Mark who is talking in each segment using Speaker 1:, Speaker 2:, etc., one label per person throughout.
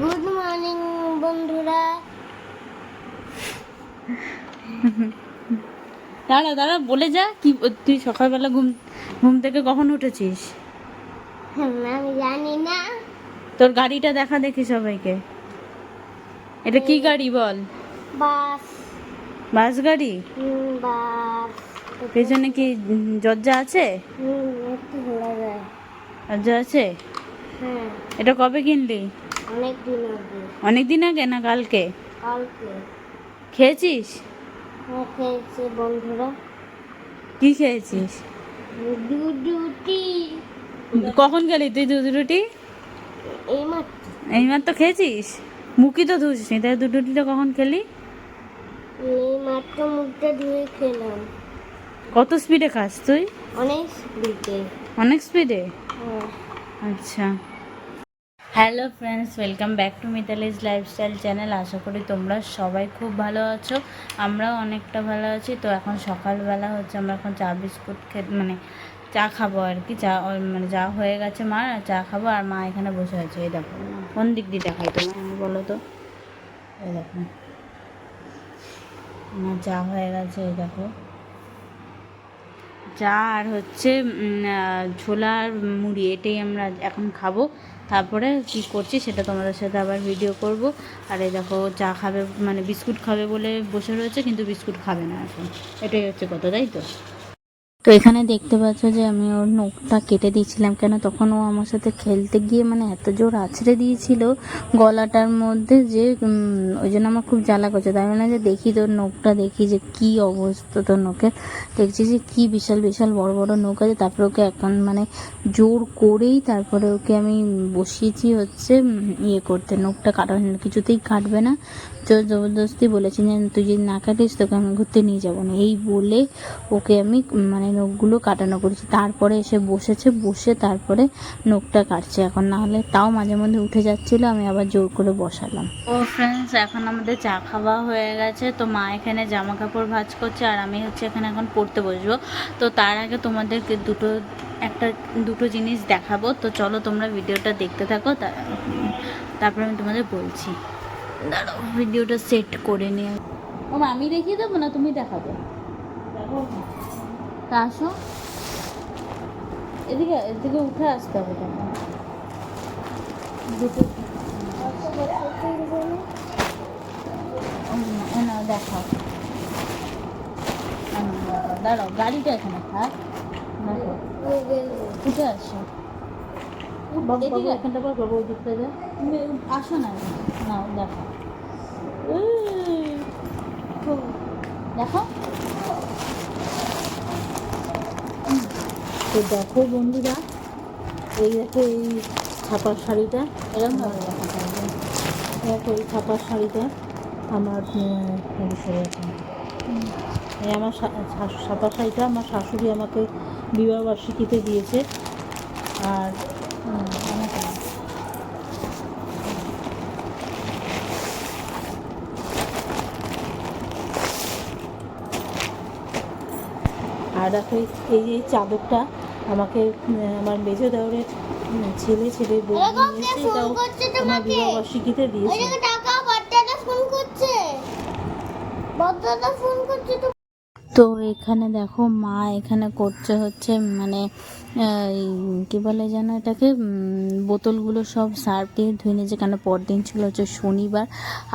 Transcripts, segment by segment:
Speaker 1: Good morning বন্ধুরা।
Speaker 2: দাঁড়া দাঁড়া বলে যা। কি তুই সকালবেলা ঘুম ঘুম থেকে কখন উঠেছিস?
Speaker 1: আমি জানি না।
Speaker 2: তোর গাড়িটা দেখা দেখি সবাইকে। এটা কি গাড়ি বল?
Speaker 1: বাস।
Speaker 2: বাস গাড়ি?
Speaker 1: বাস।
Speaker 2: পেছনে কি দরজা আছে? দরজা আছে?
Speaker 1: হ্যাঁ।
Speaker 2: এটা কবে কিনলি?
Speaker 1: অনেক দিন আগে।
Speaker 2: অনেক দিন আগে না কালকে?
Speaker 1: কালকে।
Speaker 2: খেয়েছিস?
Speaker 1: হ্যাঁ খেয়েছে বন্ধুরা।
Speaker 2: কি খেয়েছিস?
Speaker 1: দুটি
Speaker 2: কখন খেলি তুই দুধ রুটি
Speaker 1: এই মাত্র
Speaker 2: এইমাত্র খেয়েছিস? মুখই তো ধুসনি তাই দুধ রুটিটা কখন খেলি?
Speaker 1: এই মাত্র মুখটা ধুয়ে খেলাম।
Speaker 2: কত স্পিডে খাস তুই?
Speaker 1: অনেক দিতে
Speaker 2: অনেক স্পিডে
Speaker 1: হ্যাঁ।
Speaker 2: আচ্ছা। Hello friends, welcome back to Mitali's lifestyle channel. আশা করি তোমরা সবাই খুব ভালো আছো, আমরাও অনেকটা ভালো আছি। তো এখন সকালবেলা হচ্ছে আমরা এখন চা বিস্কুট খেতে মানে চা খাব আর কি। চা মানে যা হয়ে গেছে আর চা খাব, আর মা এখানে বসে আছে, এই দেখো। কোন দিক দিয়ে দেখাই তোমার বলো তো? এই দেখো। আমার চা হয়ে গেছে, এই দেখো। চা আর হচ্ছে উম, আহ, ছোলা আর মুড়ি এটাই আমরা এখন খাব। তারপরে কি করছি সেটা তোমাদের সাথে আবার ভিডিও করব। আর এই দেখো চা খাবে মানে বিস্কুট খাবে বলে বসে রয়েছে কিন্তু বিস্কুট খাবে না এখন। এটাই হচ্ছে কথা তাই তো? তো এখানে দেখতে পাচ্ছ যে আমি ওর নখটা কেটে দিয়েছিলাম। কেন? তখন ও আমার সাথে খেলতে গিয়ে মানে এত জোর আছড়ে দিয়েছিল গলাটার মধ্যে যে ওই জন্য আমার খুব জ্বালা করছে। তাই মানে যে দেখি তোর নখটা, দেখি যে কি অবস্থা তোর নখের। দেখছি যে কি বিশাল বিশাল বড় বড় নখ আছে। তারপরে ওকে এখন মানে জোর করেই তারপরে ওকে আমি বসিয়েছি হচ্ছে ইয়ে করতে। নখটা কাটানো কিছুতেই কাটবে না। জোর জবরদস্তি বলেছি যে, তুই যদি না কাটিস তোকে আমি ঘুরতে নিয়ে যাব না। এই বলে ওকে আমি মানে নখগুলো কাটানো করেছি। তারপরে এসে বসেছে বসে তারপরে নখটা কাটছে। এখন না হলে তাও মাঝে মধ্যে উঠে যাচ্ছিল আমি আবার জোর করে বসালাম। ও ফ্রেন্ডস এখন আমাদের চা খাওয়া হয়ে গেছে। তো মা এখানে জামা কাপড় ভাঁজ করছে আর আমি হচ্ছে এখানে এখন পড়তে বসবো। তো তার আগে তোমাদেরকে দুটো একটা দুটো জিনিস দেখাবো। তো চলো তোমরা ভিডিওটা দেখতে থাকো তারপরে আমি তোমাদের বলছি। দাঁড়াও ভিডিওটা সেট করে নিয়ে। ও মা, আমি দেখিয়ে দেবো না তুমি দেখাবে? তা আসো। এদিকে এদিকে উঠে আসতে হবে তখন দুটো নাও দেখাও। দাঁড়াও গাড়িটা এখানে থাক। উঠে আসো। এদিকে এখানটা পর বাবু ওই যা। আসো না। নাও দেখো দেখো। তো দেখো বন্ধুরা, এই দেখো এই ছাপার শাড়িটা এরকম দেখা দেখো এই ছাপার শাড়িটা আমার এই আমার ছাপার শাড়িটা আমার শাশুড়ি আমাকে বিবাহবার্ষিকীতে দিয়েছে আর। আর দেখো এই যে চাদরটা আমাকে আমার মেজো দেওরের ছেলে ছেলে বউ নিয়েছে আমার? বিবাহবার্ষিকীতে দিয়েছে
Speaker 1: দিকে ফোন করছে ফোন করছে তো
Speaker 2: তো এখানে দেখো মা এখানে করছে হচ্ছে মানে কি বলে যেন এটাকে বোতলগুলো সব সার্ফ দিয়ে ধুয়ে নিয়েছে, কেন পরদিন ছিল হচ্ছে শনিবার।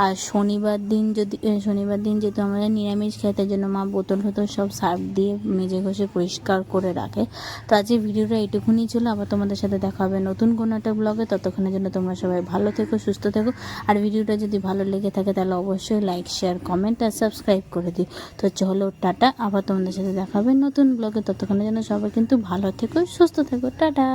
Speaker 2: আর শনিবার দিন যদি শনিবার দিন যেহেতু আমাদের নিরামিষ খেতে জন্য মা বোতল ফোতল সব সার্ফ দিয়ে মেজে ঘষে পরিষ্কার করে রাখে। তো আজকে ভিডিওটা এইটুকুনি ছিল, আবার তোমাদের সাথে দেখা হবে নতুন কোনো একটা ব্লগে ততক্ষণের জন্য তোমরা সবাই ভালো থেকো, সুস্থ থেকো। আর ভিডিওটা যদি ভালো লেগে থাকে, তাহলে অবশ্যই লাইক শেয়ার কমেন্ট আর সাবস্ক্রাইব করে দিও। তো চলো, টাটা। আবার তোমাদের সাথে দেখাবে নতুন ব্লগে ততক্ষণের জন্য সবাই কিন্তু ভালো থেকো, সুস্থ থেকো। টাটা!